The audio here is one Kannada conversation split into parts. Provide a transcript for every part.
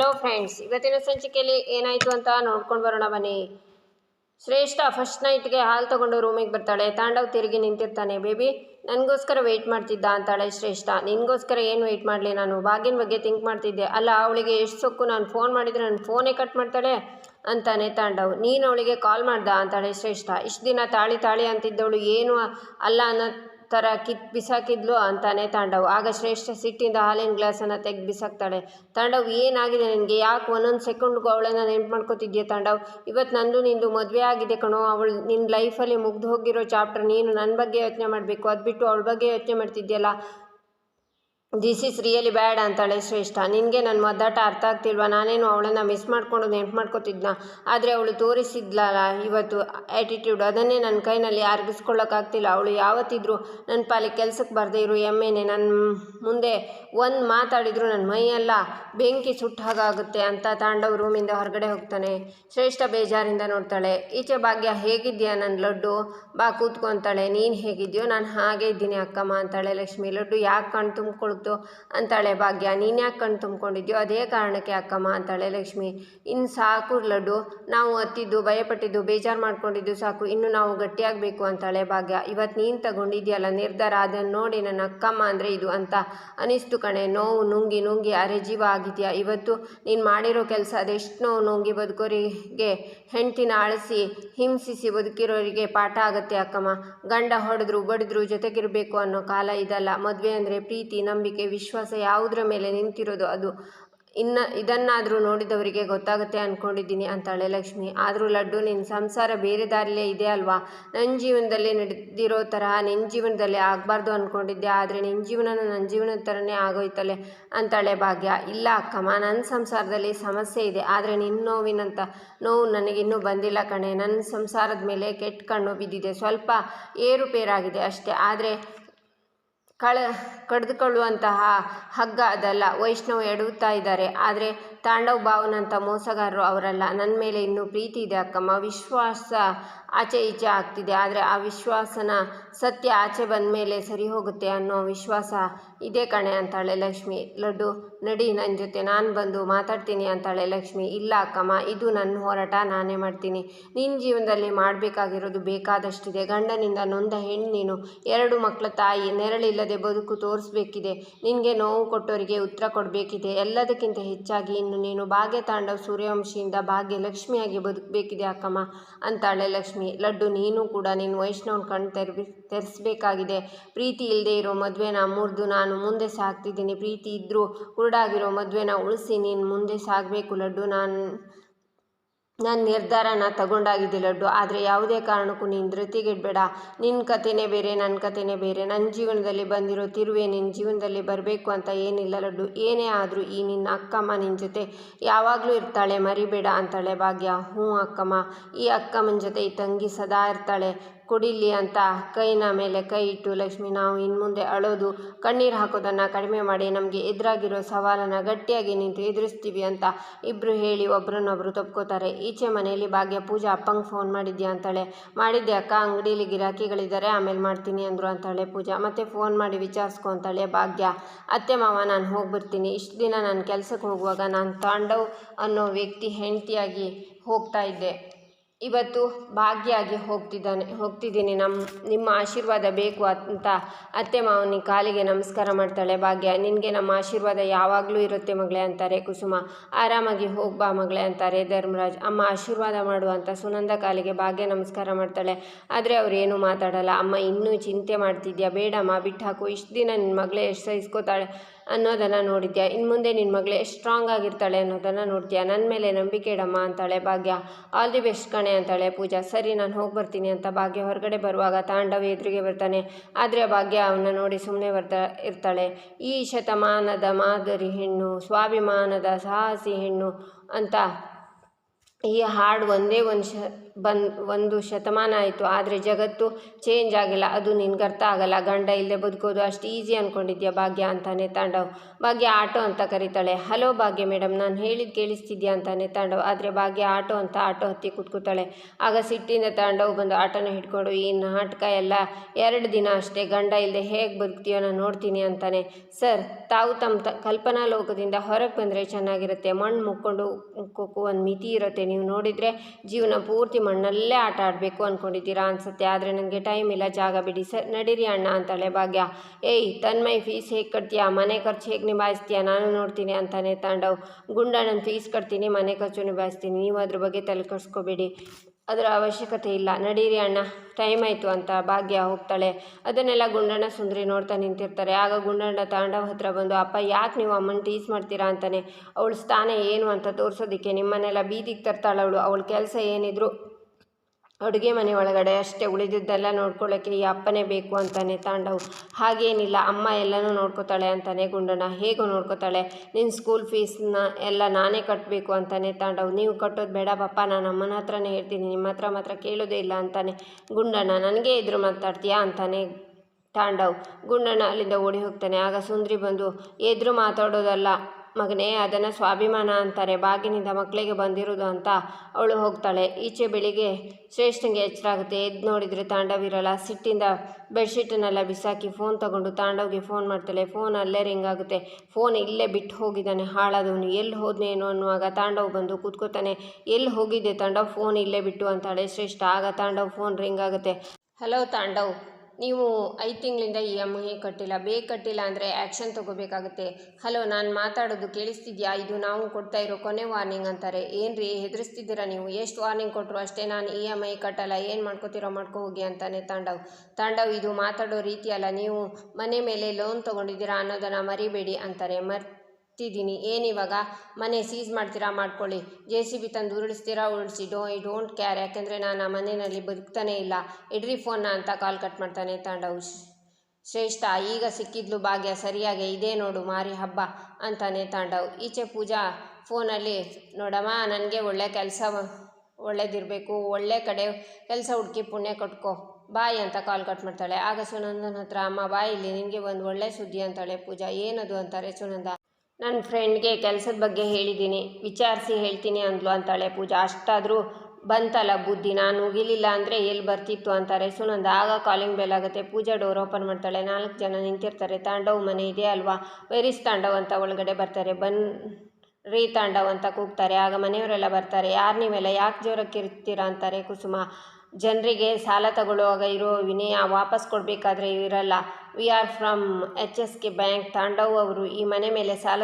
ಹಲೋ ಫ್ರೆಂಡ್ಸ್ ಇವತ್ತಿನ ಸಂಚಿಕೆಯಲ್ಲಿ ಏನಾಯಿತು ಅಂತ ನೋಡ್ಕೊಂಡು ಬರೋಣ ಬನ್ನಿ. ಶ್ರೇಷ್ಠ ಫಸ್ಟ್ ನೈಟ್ಗೆ ಹಾಲು ತಗೊಂಡು ರೂಮಿಗೆ ಬರ್ತಾಳೆ. ತಾಂಡವ್ ತಿರುಗಿ ನಿಂತಿರ್ತಾನೆ, ಬೇಬಿ, ನನಗೋಸ್ಕರ ವೆಯ್ಟ್ ಮಾಡ್ತಿದ್ದ ಅಂತಾಳೆ ಶ್ರೇಷ್ಠ. ನಿನಗೋಸ್ಕರ ಏನು ವೆಯ್ಟ್ ಮಾಡಲಿ ನಾನು? ಭಾಗ್ಯನ ಬಗ್ಗೆ ಥಿಂಕ್ ಮಾಡ್ತಿದ್ದೆ. ಅಲ್ಲ, ಅವಳಿಗೆ ಎಷ್ಟು ಸೊಕ್ಕು ನಾನು ಫೋನ್ ಮಾಡಿದರೆ ನನ್ನ ಫೋನೇ ಕಟ್ ಮಾಡ್ತಾಳೆ? ಅಂತಾನೆ ತಾಂಡವ್. ನೀನು ಅವಳಿಗೆ ಕಾಲ್ ಮಾಡ್ದ ಅಂತಾಳೆ ಶ್ರೇಷ್ಠ. ಇಷ್ಟು ದಿನ ತಾಳಿ ತಾಳಿ ಅಂತಿದ್ದವಳು ಏನು ಅಲ್ಲ ಅನ್ನೋ ಥರ ಕಿತ್, ಬಿಸಾಕಿದ್ಲು ಅಂತಾನೆ ತಾಂಡವ್. ಆಗ ಶ್ರೇಷ್ಠ ಸಿಟ್ಟಿಂದ ಹಾಲಿನ ಗ್ಲಾಸನ್ನು ತೆಗೆದು ಬಿಸಾಕ್ತಾಳೆ. ತಾಂಡವ್, ಏನಾಗಿದೆ ನಿನಗೆ? ಯಾಕೆ ಒಂದೊಂದು ಸೆಕೆಂಡ್ಗೂ ಅವಳನ್ನು ನೆನ್ಪು ಮಾಡ್ಕೋತಿದ್ಯಾ ತಾಂಡವ್? ಇವತ್ತು ನಂದು ನಿಂದು ಮದುವೆ ಆಗಿದೆ ಕಣೋ. ಅವಳು ನಿನ್ನ ಲೈಫಲ್ಲಿ ಮುಗ್ದು ಹೋಗಿರೋ ಚಾಪ್ಟರ್ ನೀನು ನನ್ನ ಬಗ್ಗೆ ಯೋಚನೆ ಮಾಡಬೇಕು. ಅದು ಬಿಟ್ಟು ಅವಳ ಬಗ್ಗೆ ಯೋಚನೆ ಮಾಡ್ತಿದ್ಯಲ್ಲ? ದಿಸ್ ಈಸ್ ರಿಯಲಿ ಬ್ಯಾಡ್ ಅಂತಾಳೆ ಶ್ರೇಷ್ಠ. ನಿನಗೆ ನನ್ನ ಮದ್ದಾಟ ಅರ್ಥ ಆಗ್ತಿಲ್ವಾ? ನಾನೇನು ಅವಳನ್ನು ಮಿಸ್ ಮಾಡ್ಕೊಂಡು ನೆನ್ಪು ಮಾಡ್ಕೋತಿದ್ನ? ಆದರೆ ಅವಳು ತೋರಿಸಿದ್ಲಲ್ಲ ಇವತ್ತು ಆ್ಯಟಿಟ್ಯೂಡ್ ಅದನ್ನೇ ನನ್ನ ಕೈನಲ್ಲಿ ಅರ್ಗಿಸ್ಕೊಳ್ಳೋಕ್ಕಾಗ್ತಿಲ್ಲ ಅವಳು ಯಾವತ್ತಿದ್ರೂ ನನ್ನ ಪಾಲಿ ಕೆಲಸಕ್ಕೆ ಬರದೇ ಇರೋ, ಎಮ್ಮೆನೆ. ನನ್ನ ಮುಂದೆ ಒಂದು ಮಾತಾಡಿದ್ರು ನನ್ನ ಮೈಯೆಲ್ಲ ಬೆಂಕಿ ಸುಟ್ಟ ಹಾಗಾಗುತ್ತೆ ಅಂತ ತಾಂಡವ್ ರೂಮಿಂದ ಹೊರಗಡೆ ಹೋಗ್ತಾನೆ. ಶ್ರೇಷ್ಠ ಬೇಜಾರಿಂದ ನೋಡ್ತಾಳೆ. ಈಚೆ ಭಾಗ್ಯ, ಹೇಗಿದ್ಯಾ ನನ್ನ ಲಡ್ಡು? ಬಾ ಕೂತ್ಕೊತಾಳೆ ನೀನು ಹೇಗಿದ್ಯೋ? ನಾನು ಹಾಗೆ ಇದ್ದೀನಿ ಅಕ್ಕಮ್ಮ ಅಂತಾಳೆ ಲಕ್ಷ್ಮಿ. ಲಡ್ಡು ಯಾಕೆ ಕಣ್ಣು ಅಂತಾಳೆ ಭಾಗ್ಯ, ನೀನು ಯಾಕೆ ಕಣ್ಣು ತುಂಬ್ಕೊಂಡಿದ್ಯೋ ಅದೇ ಕಾರಣಕ್ಕೆ ಅಕ್ಕಮ್ಮ, ಅಂತಾಳೆ ಲಕ್ಷ್ಮಿ. ಇನ್ನು ಸಾಕು ಲಡ್ಡು, ನಾವು ಹತ್ತಿದ್ದು, ಭಯಪಟ್ಟಿದ್ದು, ಬೇಜಾರು ಮಾಡ್ಕೊಂಡಿದ್ದು ಸಾಕು, ಇನ್ನು ನಾವು ಗಟ್ಟಿಯಾಗಬೇಕು, ಅಂತಾಳೆ ಭಾಗ್ಯ. ಇವತ್ತು ನೀನು ತಗೊಂಡಿದ್ಯಲ್ಲ ನಿರ್ಧಾರ ಅದನ್ನು ನೋಡಿ ನನ್ನ ಅಕ್ಕಮ್ಮ ಅಂದರೆ ಇದು ಅಂತ ಅನಿಸ್ತು ಕಣೆ. ನೋವು ನುಂಗಿ ನುಂಗಿ ಅರೆ ಜೀವ ಆಗಿದೆಯಾ? ಇವತ್ತು ನೀನು ಮಾಡಿರೋ ಕೆಲಸ ಅದೆಷ್ಟು ನೋವು ನುಂಗಿ ಬದುಕೋರಿಗೆ, ಹೆಂಡ್ತಿನ ಅಳಿಸಿ, ಹಿಂಸಿಸಿ ಬದುಕಿರೋರಿಗೆ ಪಾಠ ಆಗುತ್ತೆ ಅಕ್ಕಮ್ಮ. ಗಂಡ ಹೊಡೆದ್ರು, ಬಡಿದ್ರು ಜೊತೆಗಿರಬೇಕು ಅನ್ನೋ ಕಾಲ ಇದಲ್ಲ. ಮದುವೆ ಅಂದರೆ ಪ್ರೀತಿ, ನಂಬಿಕೆ. ವಿಶ್ವಾಸ ಯಾವುದರ ಮೇಲೆ ನಿಂತಿರೋದು ಅದು? ಇನ್ನು ಇದನ್ನಾದರೂ ನೋಡಿದವರಿಗೆ ಗೊತ್ತಾಗುತ್ತೆ ಅಂದ್ಕೊಂಡಿದ್ದೀನಿ ಅಂತಾಳೆ ಲಕ್ಷ್ಮಿ. ಆದರೂ ಲಡ್ಡು ನಿನ್ನ ಸಂಸಾರ ಬೇರೆ ದಾರಿಲೇ ಇದೆ ಅಲ್ವಾ? ನನ್ನ ಜೀವನದಲ್ಲಿ ನಡೆದಿರೋ ಥರ ನಿನ್ನ ಜೀವನದಲ್ಲಿ ಆಗಬಾರ್ದು ಅಂದ್ಕೊಂಡಿದ್ದೆ ಆದರೆ ನಿನ್ನ ಜೀವನನೂ ನನ್ನ ಜೀವನದ ಥರನೇ ಆಗೋಯ್ತಲೆ ಅಂತಾಳೆ ಭಾಗ್ಯ. ಇಲ್ಲ ಅಕ್ಕಮ್ಮ ನನ್ನ ಸಂಸಾರದಲ್ಲಿ ಸಮಸ್ಯೆ ಇದೆ, ಆದರೆ ನಿನ್ನ ನೋವಿನಂಥ ನೋವು ನನಗಿನ್ನೂ ಬಂದಿಲ್ಲ ಕಣೆ. ನನ್ನ ಸಂಸಾರದ ಮೇಲೆ ಕೆಟ್ಟ ಕಣ್ಣು ಬಿದ್ದಿದೆ. ಸ್ವಲ್ಪ ಏರುಪೇರಾಗಿದೆ ಅಷ್ಟೇ, ಆದರೆ ಕಳ, ಕಡಿದುಕೊಳ್ಳುವಂತಹ ಹಗ್ಗ ಅದಲ್ಲ. ವೈಷ್ಣವ್ ಎಡುತ್ತಾ ಇದ್ದಾರೆ. ಆದರೆ ತಾಂಡವ್ ಭಾವನಂಥ ಮೋಸಗಾರರು ಅವರಲ್ಲ. ನನ್ನ ಮೇಲೆ ಇನ್ನೂ ಪ್ರೀತಿ ಇದೆ ಅಕ್ಕಮ್ಮ. ವಿಶ್ವಾಸ ಆಚೆ ಈಚೆ ಆಗ್ತಿದೆ. ಆದರೆ ಆ ವಿಶ್ವಾಸನ ಸತ್ಯ ಆಚೆ ಬಂದ ಮೇಲೆ ಸರಿ ಹೋಗುತ್ತೆ ಅನ್ನೋ ವಿಶ್ವಾಸ ಇದೆ ಕಣೆ ಅಂತಾಳೆ ಲಕ್ಷ್ಮಿ. ಲಡ್ಡು, ನಡಿ ನನ್ನ ಜೊತೆ. ನಾನು ಬಂದು ಮಾತಾಡ್ತೀನಿ ಅಂತಾಳೆ ಲಕ್ಷ್ಮಿ. ಇಲ್ಲ ಅಕ್ಕಮ್ಮ, ಇದು ನನ್ನ ಹೋರಾಟ. ನಾನೇ ಮಾಡ್ತೀನಿ. ನಿನ್ನ ಜೀವನದಲ್ಲಿ ಮಾಡಬೇಕಾಗಿರೋದು ಬೇಕಾದಷ್ಟಿದೆ. ಗಂಡನಿಂದ ನೊಂದ ಹೆಣ್ಣು ನೀನು. ಎರಡು ಮಕ್ಕಳ ತಾಯಿ, ನೆರಳಿಲ್ಲದೆ ಬದುಕು ತೋರಿಸ್ಬೇಕಿದೆ. ನಿನಗೆ ನೋವು ಕೊಟ್ಟವರಿಗೆ ಉತ್ತರ ಕೊಡಬೇಕಿದೆ. ಎಲ್ಲದಕ್ಕಿಂತ ಹೆಚ್ಚಾಗಿ ಇನ್ನು ನೀನು ಭಾಗ್ಯ ತಾಂಡವ ಸೂರ್ಯವಂಶಿಯಿಂದ ಭಾಗ್ಯ ಲಕ್ಷ್ಮಿಯಾಗಿ ಬದುಕಬೇಕಿದೆ ಅಕ್ಕಮ್ಮ ಅಂತಾಳೆ ಲಕ್ಷ್ಮಿ. ಲಡ್ಡು, ನೀನು ಕೂಡ ನೀನು ವೈಷ್ಣವನ ಕಣ್ಣು ತೆರಬಿ, ತೆರೆಸಬೇಕಾಗಿದೆ. ಪ್ರೀತಿ ಇಲ್ಲದೆ ಇರೋ ಮದುವೆನ ಮುರಿದು ನಾನು ಮುಂದೆ ಸಾಕ್ತಿದ್ದೀನಿ. ಪ್ರೀತಿ ಇದ್ದರೂ ಕುರುಡಾಗಿರೋ ಮದುವೆನ ಉಳಿಸಿ ನೀನು ಮುಂದೆ ಸಾಗಬೇಕು ಲಡ್ಡು. ನಾನು ನನ್ನ ನಿರ್ಧಾರನ ತಗೊಂಡಾಗಿದೆ ಲಡ್ಡು. ಆದರೆ ಯಾವುದೇ ಕಾರಣಕ್ಕೂ ನೀನು ಧೃತಿಗೆಡಬೇಡ. ನಿನ್ನ ಕಥೆನೇ ಬೇರೆ ನನ್ನ ಕಥೆನೇ ಬೇರೆ. ನನ್ನ ಜೀವನದಲ್ಲಿ ಬಂದಿರೋ ತಿರುವೆ ನಿನ್ನ ಜೀವನದಲ್ಲಿ ಬರಬೇಕು ಅಂತ ಏನಿಲ್ಲ ಲಡ್ಡು. ಏನೇ ಆದರೂ ಈ ನಿನ್ನ ಅಕ್ಕಮ್ಮ ನಿನ್ನ ಜೊತೆ ಯಾವಾಗಲೂ ಇರ್ತಾಳೆ. ಮರಿಬೇಡ ಅಂತಾಳೆ ಭಾಗ್ಯ. ಹ್ಞೂ ಅಕ್ಕಮ್ಮ. ಈ ಅಕ್ಕಮ್ಮನ ಜೊತೆ ಈ ತಂಗಿ ಸದಾ ಇರ್ತಾಳೆ. ಕೊಡಿಲಿ ಅಂತ ಕೈನ ಮೇಲೆ ಕೈ ಇಟ್ಟು, ಲಕ್ಷ್ಮಿ, ನಾವು ಇನ್ನು ಮುಂದೆ ಅಳೋದು. ಕಣ್ಣೀರು ಹಾಕೋದನ್ನು ಕಡಿಮೆ ಮಾಡಿ. ನಮಗೆ ಎದುರಾಗಿರೋ ಸವಾಲನ್ನು ಗಟ್ಟಿಯಾಗಿ ನಿಂತು ಎದುರಿಸ್ತೀವಿ ಅಂತ ಇಬ್ಬರು ಹೇಳಿ ಒಬ್ರನ್ನೊಬ್ರು ತಪ್ಕೋತಾರೆ ಈಚೆ ಮನೆಯಲ್ಲಿ ಭಾಗ್ಯ ಪೂಜಾ, ಅಪ್ಪಂಗೆ ಫೋನ್ ಮಾಡಿದ್ಯಾ? ಅಂತಾಳೆ. ಮಾಡಿದ್ದೆ ಅಕ್ಕ, ಅಂಗಡೀಲಿ ಗಿರಾಕಿಗಳಿದ್ದಾರೆ ಆಮೇಲೆ ಮಾಡ್ತೀನಿ ಅಂದರು ಅಂತಾಳೆ ಪೂಜಾ. ಮತ್ತೆ ಫೋನ್ ಮಾಡಿ ವಿಚಾರಿಸ್ಕೊ ಅಂತಾಳೆ ಭಾಗ್ಯ. ಅತ್ತೆ, ಮಾವ, ನಾನು ಹೋಗ್ಬಿಡ್ತೀನಿ ಇಷ್ಟು ದಿನ ನಾನು ಕೆಲಸಕ್ಕೆ ಹೋಗುವಾಗ ನಾನು ತಾಂಡವ್ ಅನ್ನೋ ವ್ಯಕ್ತಿ ಹೆಂಡತಿಯಾಗಿ ಹೋಗ್ತಾ ಇದ್ದೆ. ಇವತ್ತು ಭಾಗ್ಯಾಗಿ ಹೋಗ್ತಿದ್ದಾನೆ, ಹೋಗ್ತಿದ್ದೀನಿ. ನಮ್ಮ ನಿಮ್ಮ ಆಶೀರ್ವಾದ ಬೇಕು ಅಂತ ಅತ್ತೆ ಮಾವನಿ ಕಾಲಿಗೆ ನಮಸ್ಕಾರ ಮಾಡ್ತಾಳೆ. ಭಾಗ್ಯ, ನಿನಗೆ ನಮ್ಮ ಆಶೀರ್ವಾದ ಯಾವಾಗಲೂ ಇರುತ್ತೆ ಮಗಳೇ ಅಂತಾರೆ ಕುಸುಮ. ಆರಾಮಾಗಿ ಹೋಗ್ಬಾ ಮಗಳೇ ಅಂತಾರೆ ಧರ್ಮರಾಜ್. ಅಮ್ಮ ಆಶೀರ್ವಾದ ಮಾಡು ಸುನಂದ ಕಾಲಿಗೆ ಭಾಗ್ಯ ನಮಸ್ಕಾರ ಮಾಡ್ತಾಳೆ. ಆದರೆ ಅವ್ರೇನು ಮಾತಾಡಲ್ಲ. ಅಮ್ಮ ಇನ್ನೂ ಚಿಂತೆ ಮಾಡ್ತಿದ್ಯಾ? ಬೇಡಮ್ಮ ಬಿಟ್ಟು ಹಾಕು ಇಷ್ಟು ದಿನ ನಿನ್ನ ಮಗಳೇ ಎಷ್ಟು ಸಹಿಸ್ಕೋತಾಳೆ ಅನ್ನೋದನ್ನು ನೋಡಿದ್ಯಾ? ಇನ್ನು ಮುಂದೆ ನಿನ್ನ ಮಗಳು ಎಷ್ಟು ಸ್ಟ್ರಾಂಗ್ ಆಗಿರ್ತಾಳೆ ಅನ್ನೋದನ್ನು ನೋಡ್ತೀಯಾ? ನನ್ನ ಮೇಲೆ ನಂಬಿಕೆ ಇಡಮ್ಮ ಅಂತಾಳೆ ಭಾಗ್ಯ. ಆಲ್ ದಿ ಬೆಸ್ಟ್ ಕಣೆ ಅಂತಾಳೆ ಪೂಜಾ. ಸರಿ, ನಾನು ಹೋಗಿ ಬರ್ತೀನಿ ಅಂತ ಭಾಗ್ಯ ಹೊರಗಡೆ ಬರುವಾಗ ತಾಂಡವ ಎದುರಿಗೆ ಬರ್ತಾನೆ. ಆದರೆ ಭಾಗ್ಯ ಅವನ್ನ ನೋಡಿ ಸುಮ್ಮನೆ ಬರ್ತಾ ಇರ್ತಾಳೆ. ಈ ಶತಮಾನದ ಮಾದರಿ ಹೆಣ್ಣು, ಸ್ವಾಭಿಮಾನದ ಸಾಹಸಿ ಹೆಣ್ಣು ಅಂತ ಈ ಹಾಡು ಒಂದೇ ಒಂದು ಶ ಬಂದ್, ಒಂದು ಶತಮಾನ ಆಯಿತು. ಆದರೆ ಜಗತ್ತು ಚೇಂಜ್ ಆಗಿಲ್ಲ. ಅದು ನಿನ್ಗೆ ಅರ್ಥ ಆಗಲ್ಲ. ಗಂಡ ಇಲ್ಲದೆ ಬದುಕೋದು ಅಷ್ಟು ಈಸಿ ಅಂದ್ಕೊಂಡಿದ್ಯಾ ಭಾಗ್ಯ ಅಂತಾನೆ ತಾಂಡವ್. ಭಾಗ್ಯ ಆಟೋ ಅಂತ ಕರೀತಾಳೆ. ಹಲೋ ಭಾಗ್ಯ ಮೇಡಮ್ ನಾನು ಹೇಳಿದ್ದು ಕೇಳಿಸ್ತಿದ್ಯಾ ಅಂತಾನೆ ತಾಂಡವ್. ಆದರೆ ಭಾಗ್ಯ ಆಟೋ ಅಂತ ಆಟೋ ಹತ್ತಿ ಕೂತ್ಕೋತಾಳೆ. ಆಗ ಸಿಟ್ಟಿಂದ ತಾಂಡವ್ ಬಂದು ಆಟೋನ ಹಿಡ್ಕೊಂಡು, ಈ ನಾಟಕ ಎಲ್ಲ ಎರಡು ದಿನ ಅಷ್ಟೇ. ಗಂಡ ಇಲ್ಲದೆ ಹೇಗೆ ಬದುಕ್ತೀಯೋ ನಾನು ನೋಡ್ತೀನಿ ಅಂತಾನೆ. ಸರ್, ತಾವು ತಮ್ಮ ತ, ಕಲ್ಪನಾ ಲೋಕದಿಂದ ಹೊರಗೆ ಬಂದರೆ ಚೆನ್ನಾಗಿರುತ್ತೆ. ಮಣ್ಣು ಮುಕ್ಕೊಂಡು ಒಂದು ಮಿತಿ ಇರುತ್ತೆ. ನೀವು ನೋಡಿದರೆ ಜೀವನ ಪೂರ್ತಿ ಮಣ್ಣಲ್ಲೇ ಆಟ ಆಡಬೇಕು ಅಂದ್ಕೊಂಡಿದ್ದೀರಾ ಅನಿಸುತ್ತೆ, ಆದರೆ ನನಗೆ ಟೈಮ್ ಇಲ್ಲ, ಜಾಗ ಬಿಡಿ. ಸರ್, ನಡೀರಿ ಅಣ್ಣ ಅಂತಾಳೆ ಭಾಗ್ಯ. ಏಯ್ ತನ್ಮೈ ಫೀಸ್ ಹೇಗೆ ಕಟ್ತೀಯಾ? ಮನೆ ಖರ್ಚು ಹೇಗೆ ನಿಭಾಯಿಸ್ತೀಯಾ? ನಾನು ನೋಡ್ತೀನಿ ಅಂತಾನೆ ತಾಂಡವ್. ಗುಂಡ, ನಾನು ಫೀಸ್ ಕಟ್ತೀನಿ, ಮನೆ ಖರ್ಚು ನಿಭಾಯಿಸ್ತೀನಿ. ನೀವು ಅದ್ರ ಬಗ್ಗೆ ತಲೆ ಕೆಡಿಸ್ಕೋಬೇಡಿ. ಅದರ ಅವಶ್ಯಕತೆ ಇಲ್ಲ. ನಡೀರಿ ಅಣ್ಣ, ಟೈಮ್ ಆಯಿತು ಅಂತ ಭಾಗ್ಯ ಹೋಗ್ತಾಳೆ. ಅದನ್ನೆಲ್ಲ ಗುಂಡಣ್ಣ ಸುಂದರಿ ನೋಡ್ತಾ ನಿಂತಿರ್ತಾರೆ. ಆಗ ಗುಂಡಣ್ಣ ತಾಂಡವ್ ಹತ್ರ ಬಂದು, ಅಪ್ಪ, ಯಾಕೆ ನೀವು ಅಮ್ಮನ ಟೀಸ್ ಮಾಡ್ತೀರಾ? ಅಂತಾನೆ. ಅವಳು ಸ್ಥಾನ ಏನು ಅಂತ ತೋರಿಸೋದಕ್ಕೆ ನಿಮ್ಮನ್ನೆಲ್ಲ ಬೀದಿಗೆ ತರ್ತಾಳೆ ಅವಳ ಕೆಲಸ ಏನಿದ್ರು ಅಡುಗೆ ಮನೆ ಒಳಗಡೆ ಅಷ್ಟೇ, ಉಳಿದಿದ್ದೆಲ್ಲ ನೋಡ್ಕೊಳ್ಳೋಕ್ಕೆ ಈ ಅಪ್ಪನೇ ಬೇಕು ಅಂತಾನೆ ತಾಂಡವ್. ಹಾಗೇನಿಲ್ಲ, ಅಮ್ಮ ಎಲ್ಲನೂ ನೋಡ್ಕೋತಾಳೆ ಅಂತಾನೆ ಗುಂಡಣ್ಣ ಹೇಗೂ ನೋಡ್ಕೋತಾಳೆ? ನಿನ್ನ ಸ್ಕೂಲ್ ಫೀಸ್ನ ಎಲ್ಲ ನಾನೇ ಕಟ್ಟಬೇಕು ಅಂತಾನೆ ತಾಂಡವ್. ನೀವು ಕಟ್ಟೋದು ಬೇಡ ಪಪ್ಪ ನಾನು ಅಮ್ಮನ ಹತ್ರನೇ ಹೇಳ್ತೀನಿ. ನಿಮ್ಮ ಹತ್ರ ಮಾತ್ರ ಕೇಳೋದೇ ಇಲ್ಲ ಅಂತಾನೆ ಗುಂಡಣ್ಣ ನನಗೆ ಇದ್ರು ಮಾತಾಡ್ತೀಯಾ ಅಂತಾನೆ ತಾಂಡವ್. ಗುಂಡಣ್ಣ ಅಲ್ಲಿಂದ ಓಡಿ ಹೋಗ್ತಾನೆ. ಆಗ ಸುಂದ್ರಿ ಬಂದು, ಎದುರು ಮಾತಾಡೋದಲ್ಲ. ಮಗನೇ, ಅದನ್ನು ಸ್ವಾಭಿಮಾನ ಅಂತಾರೆ. ಬಾಗಿನಿಂದ ಮಕ್ಕಳಿಗೆ ಬಂದಿರೋದು ಅಂತ ಅವಳು ಹೋಗ್ತಾಳೆ. ಈಚೆ ಬೆಳಿಗ್ಗೆ ಶ್ರೇಷ್ಠಂಗೆ ಎಚ್ಚರಾಗುತ್ತೆ. ಎದ್ದು ನೋಡಿದರೆ ತಾಂಡವ್ ಇರಲ್ಲ ಸಿಟ್ಟಿಂದ ಬೆಡ್ಶೀಟನ್ನೆಲ್ಲ ಬಿಸಾಕಿ ಫೋನ್ ತಗೊಂಡು ತಾಂಡವ್ಗೆ ಫೋನ್ ಮಾಡ್ತಾಳೆ. ಫೋನ್ ಅಲ್ಲೇ ರಿಂಗ್ ಆಗುತ್ತೆ. ಫೋನ್ ಇಲ್ಲೇ ಬಿಟ್ಟು ಹೋಗಿದ್ದಾನೆ. ಹಾಳಾದವನು ಎಲ್ಲಿ ಹೋದ್ನೇನು ಅನ್ನುವಾಗ ತಾಂಡವ್ ಬಂದು ಕೂತ್ಕೋತಾನೆ. ಎಲ್ಲಿ ಹೋಗಿದ್ದೆ ತಾಂಡವ್? ಫೋನ್ ಇಲ್ಲೇ ಬಿಟ್ಟು ಅಂತಾಳೆ ಶ್ರೇಷ್ಠ. ಆಗ ತಾಂಡವ್ ಫೋನ್ ರಿಂಗ್ ಆಗುತ್ತೆ. ಹಲೋ ತಾಂಡವ್. ನೀವು ಐದು ತಿಂಗಳಿಂದ ಇ ಎಂ ಐ ಕಟ್ಟಿಲ್ಲ. ಬೇಗ ಕಟ್ಟಿಲ್ಲ ಅಂದರೆ ಆ್ಯಕ್ಷನ್ ತೊಗೋಬೇಕಾಗುತ್ತೆ. ಹಲೋ ನಾನು ಮಾತಾಡೋದು ಕೇಳಿಸ್ತಿದ್ಯಾ? ಇದು ನಾವು ಕೊಡ್ತಾ ಇರೋ ಕೊನೆ ವಾರ್ನಿಂಗ್ ಅಂತಾರೆ. ಏನು ರೀ ಹೆದರಿಸ್ತಿದ್ದೀರಾ ನೀವು? ಎಷ್ಟು ವಾರ್ನಿಂಗ್ ಕೊಟ್ಟರು ಅಷ್ಟೇ ನಾನು ಇ ಎಂ ಐ ಕಟ್ಟಲ್ಲ. ಏನು ಮಾಡ್ಕೋತೀರೋ ಮಾಡ್ಕೋ ಹೋಗಿ ಅಂತಾನೆ ತಾಂಡವ್. ತಾಂಡವ್, ಇದು ಮಾತಾಡೋ ರೀತಿ ಅಲ್ಲ ನೀವು ಮನೆ ಮೇಲೆ ಲೋನ್ ತೊಗೊಂಡಿದ್ದೀರಾ ಅನ್ನೋದನ್ನು ಮರಿಬೇಡಿ ಅಂತಾರೆ. ಮರ್ತಿದ್ದೀನಿ ಏನಿವಾಗ ಮನೆ ಸೀಸ್ ಮಾಡ್ತೀರಾ? ಮಾಡ್ಕೊಳ್ಳಿ. ಜೆ ಸಿ ಬಿ ತಂದು ಉರುಳಿಸ್ತೀರಾ? ಉರುಳಿಸಿ. Do I don't care. ಯಾಕೆಂದರೆ ನಾನು ಆ ಮನೆಯಲ್ಲಿ ಬದುಕ್ತಾನೇ ಇಲ್ಲ. ಇಡ್ರಿ ಫೋನ್ನ ಅಂತ ಕಾಲ್ ಕಟ್ ಮಾಡ್ತಾನೆ ತಾಂಡವ್ ಶ್ರೇಷ್ಠ, ಈಗ ಸಿಕ್ಕಿದ್ಲು ಭಾಗ್ಯ, ಸರಿಯಾಗಿ ಇದೇ ನೋಡು ಮಾರಿ ಹಬ್ಬ ಅಂತಾನೆ ತಾಂಡವ್ ಈಚೆ ಪೂಜಾ ಫೋನಲ್ಲಿ, ನೋಡಮ್ಮ, ನನಗೆ ಒಳ್ಳೆ ಕೆಲಸ ಒಳ್ಳೇದಿರಬೇಕು. ಒಳ್ಳೆ ಕಡೆ ಕೆಲಸ ಹುಡುಕಿ ಪುಣ್ಯ ಕಟ್ಕೋ. ಬಾಯ್ ಅಂತ ಕಾಲ್ ಕಟ್ ಮಾಡ್ತಾಳೆ. ಆಗ ಸುನಂದನ ಹತ್ರ, ಅಮ್ಮ, ಬಾಯ್ ಇಲ್ಲಿ, ನಿನಗೆ ಒಂದು ಒಳ್ಳೆ ಸುದ್ದಿ ಅಂತಾಳೆ ಪೂಜಾ. ಏನದು ಅಂತಾರೆ ಸುನಂದ? ನನ್ನ ಫ್ರೆಂಡ್ಗೆ ಕೆಲಸದ ಬಗ್ಗೆ ಹೇಳಿದ್ದೀನಿ ವಿಚಾರಿಸಿ ಹೇಳ್ತೀನಿ ಅಂದ್ಲು ಅಂತಾಳೆ ಪೂಜಾ. ಅಷ್ಟಾದರೂ ಬಂತಲ್ಲ ಬುದ್ಧಿ? ನಾನು ಉಗಿಲಿಲ್ಲ ಅಂದರೆ ಎಲ್ಲಿ ಬರ್ತಿತ್ತು ಅಂತಾರೆ. ಸುನಂದ, ಆಗ ಕಾಲಿಂಗ್ ಬೆಲ್ ಆಗುತ್ತೆ. ಪೂಜಾ ಡೋರ್ ಓಪನ್ ಮಾಡ್ತಾಳೆ. ನಾಲ್ಕು ಜನ ನಿಂತಿರ್ತಾರೆ. ತಾಂಡವ್ ಮನೆ ಇದೆ ಅಲ್ವಾ? ವೆರಿಸ್ ತಾಂಡವ್ ಅಂತ ಒಳಗಡೆ ಬರ್ತಾರೆ. ಬನ್, ರೀ ತಾಂಡವ್ ಅಂತ ಕೂಗ್ತಾರೆ. ಆಗ ಮನೆಯವರೆಲ್ಲ ಬರ್ತಾರೆ. ಯಾರು ನೀವೆಲ್ಲ? ಯಾಕೆ ಜೋರಕ್ಕೆ ಇರ್ತೀರಾ ಅಂತಾರೆ ಕುಸುಮ. ಜನರಿಗೆ ಸಾಲ ತಗೊಳ್ಳುವಾಗ ಇರೋ ವಿನಯ ವಾಪಸ್ ಕೊಡಬೇಕಾದ್ರೆ ಇರಲ್ಲ. We are from H S K bank Tandav ಅವರು ಈ ಮನೆ ಮೇಲೆ ಸಾಲ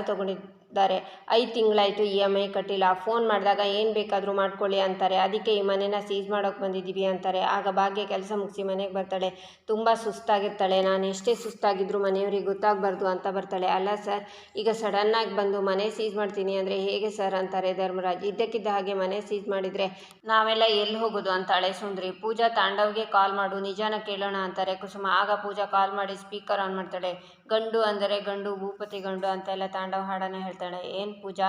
ತಗೊಂಡಿದ್ದಾರೆ ಐದು ತಿಂಗಳಾಯಿತು ಇ ಎಂ ಐ ಕಟ್ಟಿಲ್ಲ. ಫೋನ್ ಮಾಡಿದಾಗ ಏನು ಬೇಕಾದರೂ ಮಾಡ್ಕೊಳ್ಳಿ ಅಂತಾರೆ. ಅದಕ್ಕೆ ಈ ಮನೇನ ಸೀಸ್ ಮಾಡೋಕ್ಕೆ ಬಂದಿದ್ದೀವಿ ಅಂತಾರೆ. ಆಗ ಭಾಗ್ಯ ಕೆಲಸ ಮುಗಿಸಿ ಮನೆಗೆ ಬರ್ತಾಳೆ. ತುಂಬ ಸುಸ್ತಾಗಿರ್ತಾಳೆ. ನಾನು ಎಷ್ಟೇ ಸುಸ್ತಾಗಿದ್ದರೂ ಮನೆಯವ್ರಿಗೆ ಗೊತ್ತಾಗಬಾರ್ದು ಅಂತ ಬರ್ತಾಳೆ. ಅಲ್ಲ ಸರ್, ಈಗ ಸಡನ್ನಾಗಿ ಬಂದು ಮನೆ ಸೀಸ್ ಮಾಡ್ತೀನಿ ಅಂದರೆ ಹೇಗೆ ಸರ್ ಅಂತಾರೆ ಧರ್ಮರಾಜ್. ಇದ್ದಕ್ಕಿದ್ದ ಹಾಗೆ ಮನೆ ಸೀಸ್ ಮಾಡಿದರೆ ನಾವೆಲ್ಲ ಎಲ್ಲಿ ಹೋಗೋದು ಅಂತಾಳೆ ಸುಂದ್ರಿ. ಪೂಜಾ ತಾಂಡವ್ಗೆ ಕಾಲ್ ಮಾಡು. ನಿಜಾನ ಕೇಳೋಣ ಅಂತಾರೆ. ಕುಸುಮ, ಆಗ ಪೂಜಾ ಕಾಲ್ ಮಾಡಿ ಸ್ಪೀಕರ್ ಆನ್ ಮಾಡ್ತಾಳೆ. ಗಂಡು ಅಂದರೆ ಗಂಡು, ಭೂಪತಿ ಗಂಡು ಅಂತೆಲ್ಲ ತಾಂಡವ ಹಾಡನ್ನು ಹೇಳ್ತಾಳೆ. ಏನು ಪೂಜಾ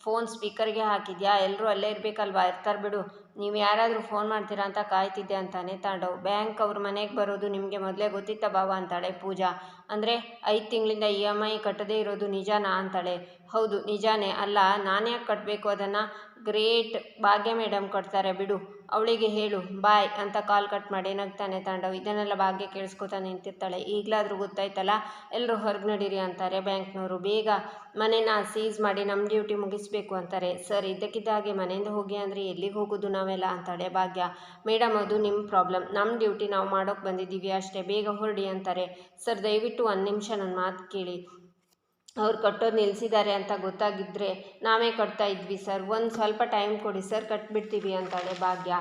ಫೋನ್ ಸ್ಪೀಕರ್ಗೆ ಹಾಕಿದ್ಯಾ? ಎಲ್ಲರೂ ಅಲ್ಲೇ ಇರಬೇಕಲ್ವಾ? ಇರ್ತಾರೆ ಬಿಡು. ನೀವು ಯಾರಾದರೂ ಫೋನ್ ಮಾಡ್ತೀರಾ ಅಂತ ಕಾಯ್ತಿದ್ದೆ ಅಂತಾನೆ ತಾಂಡವ್. ಬ್ಯಾಂಕ್ ಅವ್ರ ಮನೆಗೆ ಬರೋದು ನಿಮಗೆ ಮೊದಲೇ ಗೊತ್ತಿತ್ತ ಬಾವ ಅಂತಾಳೆ ಪೂಜಾ. ಅಂದರೆ ಐದು ತಿಂಗಳಿಂದ ಇ ಎಂ ಐ ಕಟ್ಟದೇ ಇರೋದು ನಿಜಾನಾ? ಅಂತಾಳೆ. ಹೌದು, ನಿಜಾನೇ. ಅಲ್ಲ ನಾನ್ಯಾಕೆ ಕಟ್ಟಬೇಕು ಅದನ್ನು? ಗ್ರೇಟ್ ಭಾಗ್ಯ ಮೇಡಮ್ ಕೊಡ್ತಾರೆ, ಬಿಡು. ಅವಳಿಗೆ ಹೇಳು, ಬಾಯ್ ಅಂತ ಕಾಲ್ ಕಟ್ ಮಾಡಿ ನಗ್ತಾನೆ ತಾಂಡವ್? ಇದನ್ನೆಲ್ಲ ಭಾಗ್ಯ ಕೇಳಿಸ್ಕೊತಾ ನಿಂತಿರ್ತಾಳೆ. ಈಗಲಾದರೂ ಗೊತ್ತಾಯ್ತಲ್ಲ? ಎಲ್ಲರೂ ಹೊರಗೆ ನಡೀರಿ ಅಂತಾರೆ ಬ್ಯಾಂಕ್ನವರು. ಬೇಗ ಮನೇನ ಸೀಸ್ ಮಾಡಿ ನಮ್ಮ ಡ್ಯೂಟಿ ಮುಗಿಸ್ಬೇಕು ಅಂತಾರೆ. ಸರ್ ಇದ್ದಕ್ಕಿದ್ದ ಹಾಗೆ ಮನೆಯಿಂದ ಹೋಗಿ ಅಂದರೆ ಎಲ್ಲಿಗೆ ಹೋಗೋದು ನಾವೆಲ್ಲ ಅಂತಾಳೆ ಭಾಗ್ಯ. ಮೇಡಮ್ ಅದು ನಿಮ್ಮ ಪ್ರಾಬ್ಲಮ್. ನಮ್ಮ ಡ್ಯೂಟಿ ನಾವು ಮಾಡೋಕೆ ಬಂದಿದ್ದೀವಿ ಅಷ್ಟೇ. ಬೇಗ ಹೊರಡಿ ಅಂತಾರೆ. ಸರ್, ದಯವಿಟ್ಟು ಒಂದು ನಿಮಿಷ ನನ್ನ ಮಾತು ಕೇಳಿ. ಅವ್ರು ಕಟ್ಟೋದು ನಿಲ್ಲಿಸಿದ್ದಾರೆ ಅಂತ ಗೊತ್ತಾಗಿದ್ದರೆ ನಾವೇ ಕಟ್ತಾ ಇದ್ವಿ ಸರ್. ಒಂದು ಸ್ವಲ್ಪ ಟೈಮ್ ಕೊಡಿ ಸರ್, ಕಟ್ಬಿಡ್ತೀವಿ ಅಂತಾಳೆ ಭಾಗ್ಯ.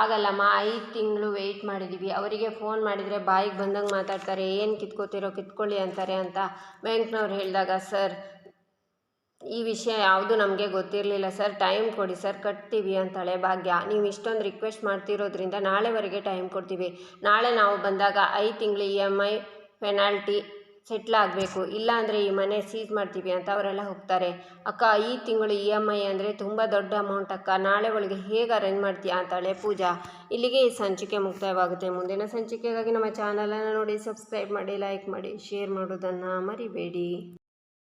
ಆಗಲ್ಲಮ್ಮ ಐದು ತಿಂಗಳು ವೆಯ್ಟ್ ಮಾಡಿದ್ದೀವಿ ಅವರಿಗೆ ಫೋನ್ ಮಾಡಿದರೆ ಬಾಯಿಗೆ ಬಂದಂಗೆ ಮಾತಾಡ್ತಾರೆ. ಏನು ಕಿತ್ಕೋತಿರೋ ಕಿತ್ಕೊಳ್ಳಿ ಅಂತಾರೆ ಅಂತ ಬ್ಯಾಂಕ್ನವ್ರು ಹೇಳಿದಾಗ, ಸರ್, ಈ ವಿಷಯ ಯಾವುದು ನಮಗೆ ಗೊತ್ತಿರಲಿಲ್ಲ ಸರ್. ಟೈಮ್ ಕೊಡಿ ಸರ್, ಕಟ್ತೀವಿ ಅಂತಾಳೆ ಭಾಗ್ಯ. ನೀವು ಇಷ್ಟೊಂದು ರಿಕ್ವೆಸ್ಟ್ ಮಾಡ್ತಿರೋದ್ರಿಂದ ನಾಳೆವರೆಗೆ ಟೈಮ್ ಕೊಡ್ತೀವಿ. ನಾಳೆ ನಾವು ಬಂದಾಗ ಐದು ತಿಂಗಳು E M I penalty settle ಆಗಬೇಕು. ಇಲ್ಲ ಅಂದರೆ ಈ ಮನೆ ಸೀಸ್ ಮಾಡ್ತೀವಿ ಅಂತ ಅವರೆಲ್ಲ ಹೋಗ್ತಾರೆ. ಅಕ್ಕ, ಈ ತಿಂಗಳು ಇ ಎಂ ಐ ಅಂದರೆ ತುಂಬ ದೊಡ್ಡ ಅಮೌಂಟ್ ಅಕ್ಕ. ನಾಳೆ ಒಳಗೆ ಹೇಗೆ ಅರೇಂಜ್ ಮಾಡ್ತೀಯಾ? ಅಂತಾಳೆ ಪೂಜಾ. ಇಲ್ಲಿಗೆ ಈ ಸಂಚಿಕೆ ಮುಕ್ತಾಯವಾಗುತ್ತೆ. ಮುಂದಿನ ಸಂಚಿಕೆಗಾಗಿ ನಮ್ಮ ಚಾನಲನ್ನು ನೋಡಿ ಸಬ್ಸ್ಕ್ರೈಬ್ ಮಾಡಿ ಲೈಕ್ ಮಾಡಿ ಶೇರ್ ಮಾಡೋದನ್ನು ಮರಿಬೇಡಿ.